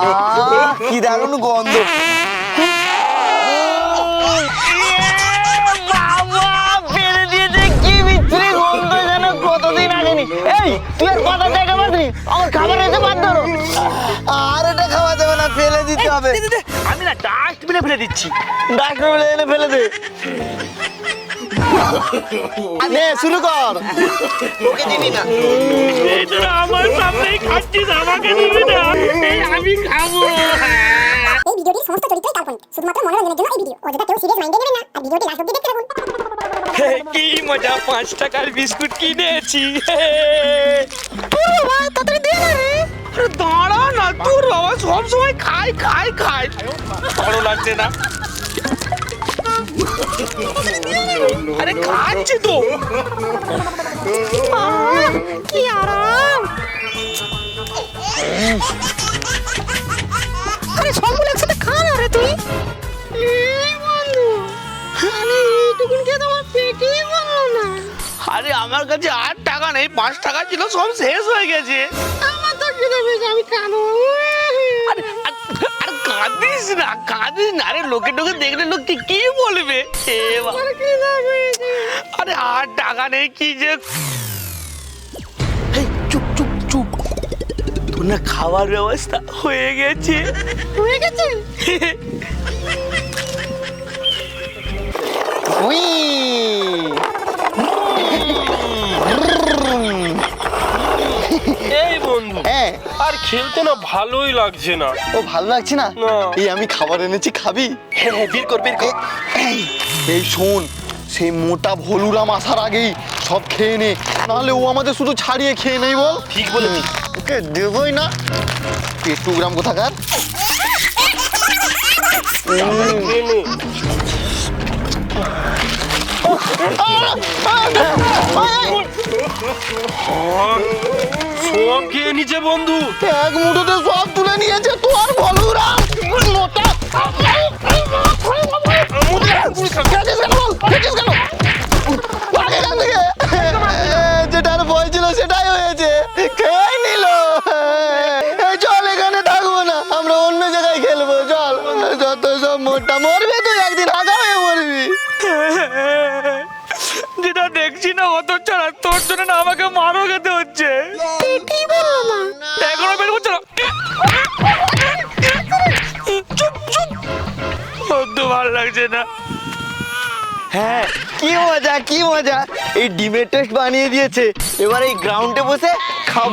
আহ কি দারুণ গন্ধ। এই তুই আর কথা জায়গা মারবি আমার খাবার এসে বাদ ধরো। আর এটা খাওয়া যাবে না ফেলে দিতে হবে। আমি না ডাস্টবিনে ফেলে দিচ্ছি। এনে ফেলে দে। নে শুরু কর। ওকে দিবি না। এই আমার সামনেই খাচ্ছিস আমাকে দিবি না। আমি খাব। এই ভিডিওটির সমস্ত চরিত্রই কাল্পনিক শুধুমাত্র মনোরঞ্জনের জন্য এই ভিডিও। অযথা কেউ সিরিয়াস মাইন্ডে নেবেন না আর ভিডিওটি লাস্ট অব্দি দেখতে থাকুন। কি মজা পাঁচ টাকার বিস্কুট কিনেছি। আরে দাঁড়া না তোর বাবা সব সময় খাই খাই খাই ভালো লাগছে না? আরে খাচ্ছি তো। কি আরাম। আরে সবগুলো একসাথে খা না রে তুই। বন্ধু আরে এইটুকুন খেয়ে তোমার পেটই বলল না। আরে আমার কাছে আট টাকা নেই পাঁচ টাকা ছিল সব শেষ হয়ে গেছে। আমার তো আমি আরে কাঁদিস না কাঁদিস না। আরে লোকে টোকে দেখলে লোক কি বলবে? এ বাবা। আরে আর টাকা নেই কি যে এই, চুপ চুপ চুপ। তোর না খাবার ব্যবস্থা হয়ে গেছে। হয়ে গেছে? উই। এই বন্ধু। হ্যাঁ। আর খেলতে না ভালোই লাগছে না। ও ভালো লাগছে না? না। এই আমি খাবার এনেছি খাবি? হ্যাঁ হ্যাঁ বের কর বের কর। এই, শোন সেই মোটা ভলুরাম আসার আগেই সব খেয়ে নে। নাহলে ও আমাদের শুধু ছাড়িয়ে খেয়ে নেই বল। ঠিক বলেছিস। ওকে দেবই না। পেট্রোগ্রাম কোথাকার? খেয়ে নে। সব খেয়ে নিচে বন্ধু এক মুঠোতে সব তুলে নিয়েছে তোর ভলুরাম মোটা। যেটার ভয় ছিল সেটাই হয়েছে খেয়ে নিল চল এখানে থাকব না আমরা অন্য জায়গায় খেলব চল যত সব মোটা মরবি তুই একদিন আগা হয়ে মরবি দেখছি ছাড়া তোর জন্য না আমাকে মারও খেতে হচ্ছে। এখনও বের করছে না। চুপ চুপ। অত ভালো লাগছে না। হ্যাঁ কি মজা কি মজা। এই ডিমের টেস্ট বানিয়ে দিয়েছে। এবার এই গ্রাউন্ডে বসে খাব।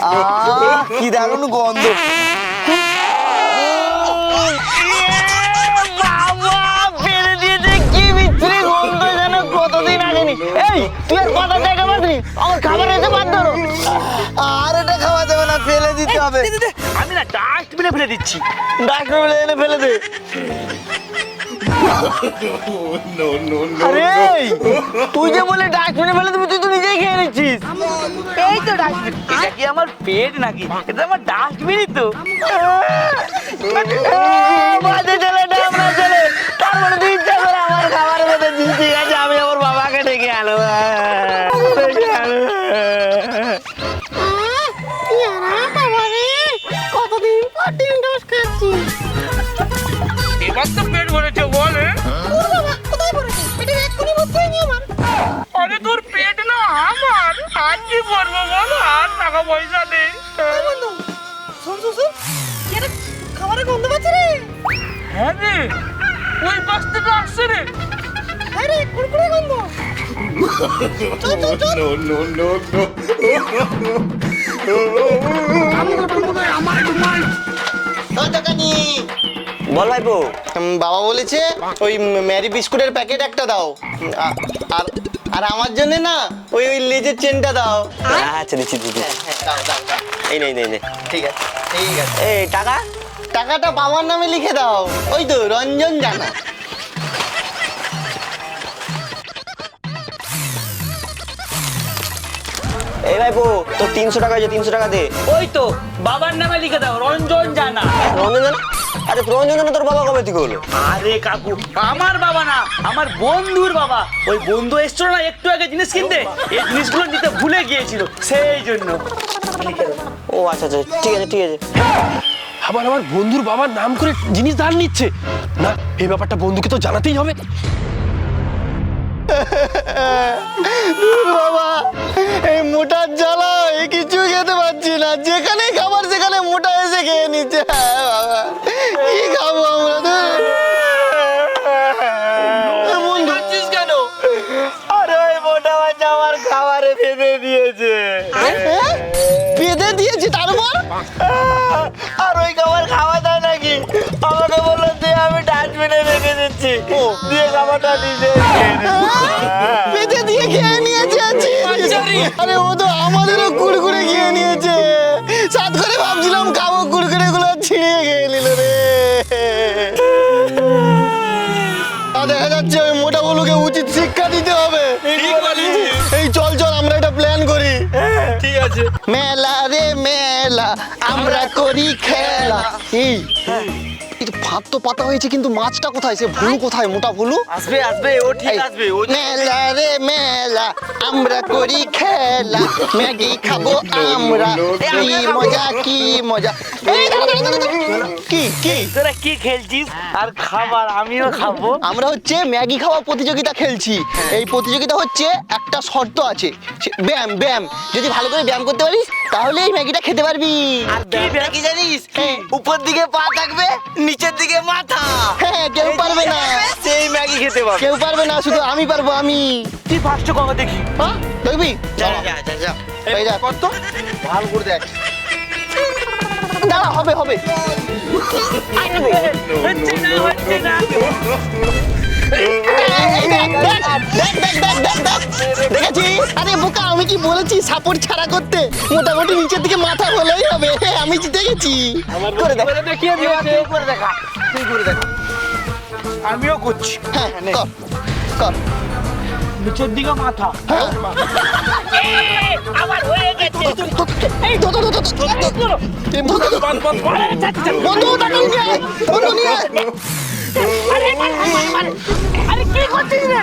আহ, কি দারুণ গন্ধ। এই তুই আর কথা জায়গা মারবি আমার খাবার এসে বাদ ধরো। আর এটা খাওয়া যাবে না ফেলে দিতে হবে। আমি না ডাস্টবিনে ফেলে দিচ্ছি। বলে এনে ফেলে দে। আরে তুই যে বলে ডাস্টবিনে ফেলে দিবি তুই তো নিজেই খেয়ে নিচ্ছিস। এই তো ডাস্টবিন। এটা কি আমার পেট নাকি? এটা আমার ডাস্টবিনই তো। চল চল চল বল ভাইপো বাবা বলেছে ওই ম্যারি বিস্কুটের প্যাকেট একটা দাও। আর আর আমার জন্য না ওই ওই লেজের চেনটা দাও। আচ্ছা দিচ্ছি দিচ্ছি। হ্যাঁ, দাও এই নেই নেই ঠিক আছে ঠিক আছে। এই টাকা? টাকাটা বাবার নামে লিখে দাও। ওই তো রঞ্জন জানা। এই ভাইপো তোর তিনশো টাকা হয়েছে তিনশো টাকা দে। ওই তো বাবার নামে লিখে দাও রঞ্জন জানা। রঞ্জন জানা? আরে রঞ্জন জানা তোর বাবা কবে থেকে হলো? আরে কাকু আমার বাবা না আমার বন্ধুর বাবা। ওই বন্ধু এসছিল না একটু আগে জিনিস কিনতে? এই জিনিসগুলো নিতে ভুলে গিয়েছিল সেই জন্য। ও আচ্ছা আচ্ছা ঠিক আছে ঠিক আছে। আবার আমার বন্ধুর বাবার নাম করে জিনিস ধার নিচ্ছে। না এই ব্যাপারটা বন্ধুকে তো জানাতেই হবে। দূর বাবা এই মোটার জ্বালা এই কিছু খেতে পারছি না। যেখানে খাবার সেখানে মোটা এসে খেয়ে নিচ্ছে। হ্যাঁ বাবা কি খাব আমরা। এ কেন? আরে ওই মোটা বাচ্চা আমার খাবারে বেঁধে দিয়েছে। হ্যাঁ? বেঁধে দিয়েছি তারপর? দিয়ে খাবারটা নিজে বেঁধে দিয়ে খেয়ে নিয়েছে। আরে ও তো আমাদেরও কুড়কুড়ে খেয়ে নিয়েছে। সাত করে ভাবছিলাম খাব কুড়কুড়ে গুলো ছিঁড়ে খেয়ে নিল রে। দেখা যাচ্ছে ওই মোটা বলুকে উচিত শিক্ষা দিতে হবে। এই চল চল আমরা একটা প্ল্যান করি। ঠিক আছে। মেলা রে মেলা আমরা করি খেলা। এই এই তো ভাত তো পাতা হয়েছে কিন্তু মাছটা কোথায়? সে ভুলু কোথায়? মোটা ভুলু? আসবে আসবে ও ঠিক আসবে ও মেলা রে মেলা আমরা করি খেলা। ম্যাগি খাব আমরা। কি মজা কি মজা। কি কি? তোরা কি খেলছিস? আর খাবার আমিও খাব। আমরা হচ্ছে ম্যাগি খাওয়া প্রতিযোগিতা খেলছি। এই প্রতিযোগিতা হচ্ছে একটা শর্ত আছে। ব্যায়াম ব্যায়াম। যদি ভালো করে ব্যায়াম করতে পারিস তাহলে এই ম্যাগিটা খেতে পারবি। আর ব্যাপারটা কি জানিস? হ্যাঁ। উপর দিকে পা থাকবে নিচের দিকে মাথা। হ্যাঁ কেউ পারবে না। সেই ম্যাগি খেতে পারবে। কেউ পারবে না শুধু আমি পারব আমি। তুই ফার্স্ট কবে দেখি? হ্যাঁ দেখবি? যা যা যা যা। এই যা কত? ভালো করে দেখ। দাঁড়া হবে হবে। দেখ, দেখ, দেখ, দেখ। দেখেছিস আরে বোকা আমি কি বলেছি সাপোর্ট ছাড়া করতে? মোটামুটি নিচের দিকে মাথা হলেই হবে। আমি জিতে গেছি করে দেখ। দেখিয়ে দিয়েছে। করে দেখা। তুই করে দেখা। আমিও করছি। হ্যাঁ কর। কর। নিচের দিকে মাথা। আমার হয়ে গেছে। এই ধর, ধর, ধর, ধর, ধর, ধর, ধর। এই ধর, ধর, ধর। বাদ, বাদ, বাদ। আরে আরে, কি করছিস রে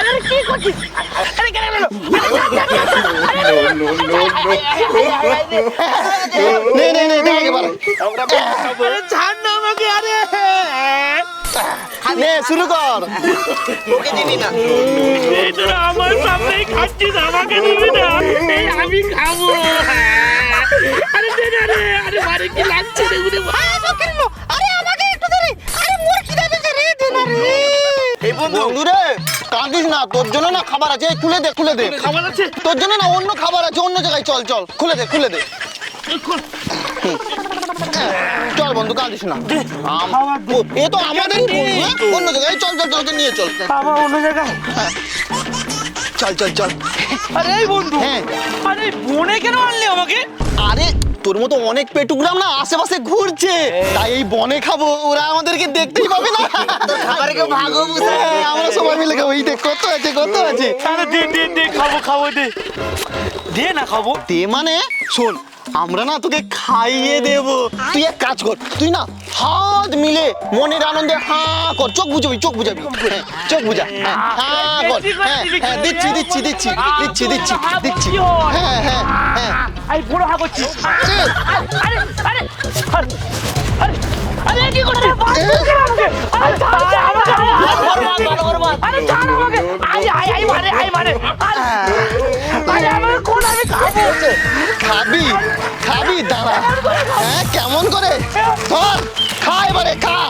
আরে কি করছিস আরে কেন গেল নে নে নে দেখ এবার আরে ছাড় না আমাকে আরে নে শুরু কর ওকে দিবি না তোরা আমার সামনেই খাচ্ছিস আমাকে দিবি না আমি খাব আরে দে না রে আরে বাড়ি কি লাগছে রে উরে বাবা। আরে আমাকে বন্ধু রে কাঁদিস না তোর জন্য না খাবার আছে এই খুলে দে খুলে দে। খাবার আছে? তোর জন্য না অন্য খাবার আছে অন্য জায়গায় চল চল খুলে দে খুলে দে। চল বন্ধু কাঁদিস না। আম- এ তো আমাদেরই বন্ধু হ্যাঁ? অন্য জায়গায় চল চল চল ওকে নিয়ে চল। বাবা অন্য জায়গায়? চল চল চল। আরে এই বন্ধু। হ্যাঁ। আরে বনে কেন আনলি আমাকে? আরে তোর মতো অনেক পেটুগ্রাম না আশেপাশে ঘুরছে। তাই এই বনে খাব ওরা আমাদেরকে দেখতেই পাবে না। খাবারকে ভাগো বুঝে হ্যাঁ, আমরা সবাই মিলে খাব। এই দেখ কত আছে কত আছে। আরে দে দে দে খাব খাব দে। দে না খাব। দে মানে শোন আমরা না তোকে খাইয়ে দেব তুই এক কাজ কর তুই না হাত মিলে মনের আনন্দে হা কর চোখ বুঝাবি চোখ বুঝাবি হ্যাঁ, চোখ বুঝা হ্যাঁ, কর হ্যাঁ হ্যাঁ দিচ্ছি দিচ্ছি দিচ্ছি দিচ্ছি দিচ্ছি দিচ্ছি হ্যাঁ হ্যাঁ হ্যাঁ হা করছি আরে আরে আরে কি করছিস আরে আরে আরে আরে খাব? খাবি দাঁড়া। হ্যাঁ কেমন করে? ধর খা এবারে খা।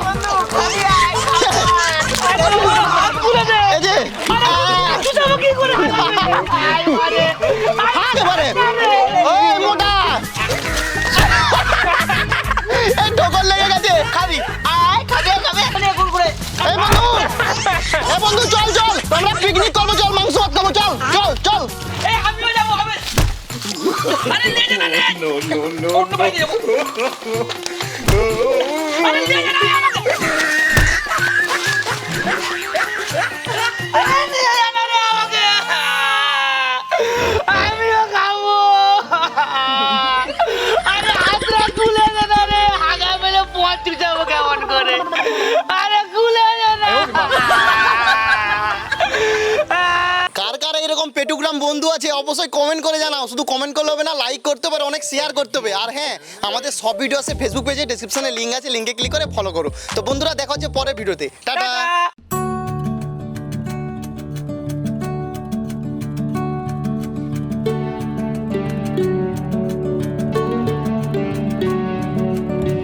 না নে না নে না কার কার এরকম পেটুগ্রাম বন্ধু আছে, অবশ্যই কমেন্ট করে জানাও। শুধু কমেন্ট করলে হবে না লাইক করতে হবে অনেক শেয়ার করতে হবে। আর হ্যাঁ আমাদের সব ভিডিও আছে ফেসবুক পেজে ডিসক্রিপশনে লিঙ্ক আছে লিঙ্কে ক্লিক করে ফলো করো। তো বন্ধুরা, দেখা হচ্ছে পরের ভিডিওতে টাটা।